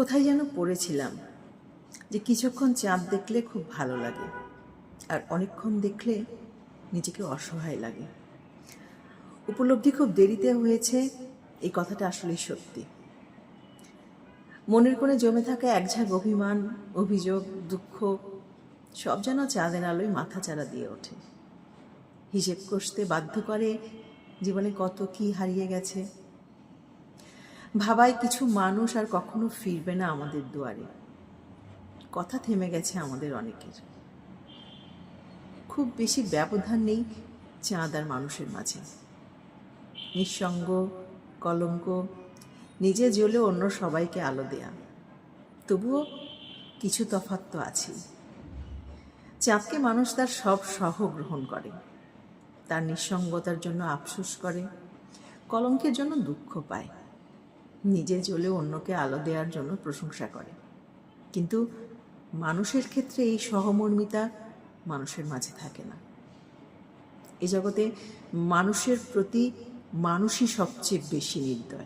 কোথায় যেন পড়েছিলাম, যে কিছুক্ষণ চাঁদ দেখলে খুব ভালো লাগে আর অনেকক্ষণ দেখলে নিজেকে অসহায় লাগে। উপলব্ধি খুব দেরিতে হয়েছে, এই কথাটা আসলেই সত্যি। মনের কোণে জমে থাকা একঝাঁক অভিমান, অভিযোগ, দুঃখ, সব যেন চাঁদের আলোয় মাথা চারা দিয়ে ওঠে। হিসেব কষতে বাধ্য করে জীবনে কত কি হারিয়ে গেছে। ভাবায় কিছু মানুষ আর কখনো ফিরবে না আমাদের দুয়ারে। কথা থেমে গেছে আমাদের অনেকের। খুব বেশি ব্যবধান নেই চাঁদ আর মানুষের মাঝে। নিঃসঙ্গ, কলঙ্ক, নিজে জ্বলে অন্য সবাইকে আলো দেয়া। তবুও কিছু তফাৎ তো আছেই। চাঁদকে মানুষ তার সব সহ গ্রহণ করে। তার নিঃসঙ্গতার জন্য আফসোস করে। কলঙ্কের জন্য দুঃখ পায়। নিজে জ্বলে অন্যকে আলো দেওয়ার জন্য প্রশংসা করে। কিন্তু মানুষের ক্ষেত্রে এই সহমর্মিতা মানুষের মাঝে থাকে না। এ জগতে মানুষের প্রতি মানুষই সবচেয়ে বেশি নির্দয়।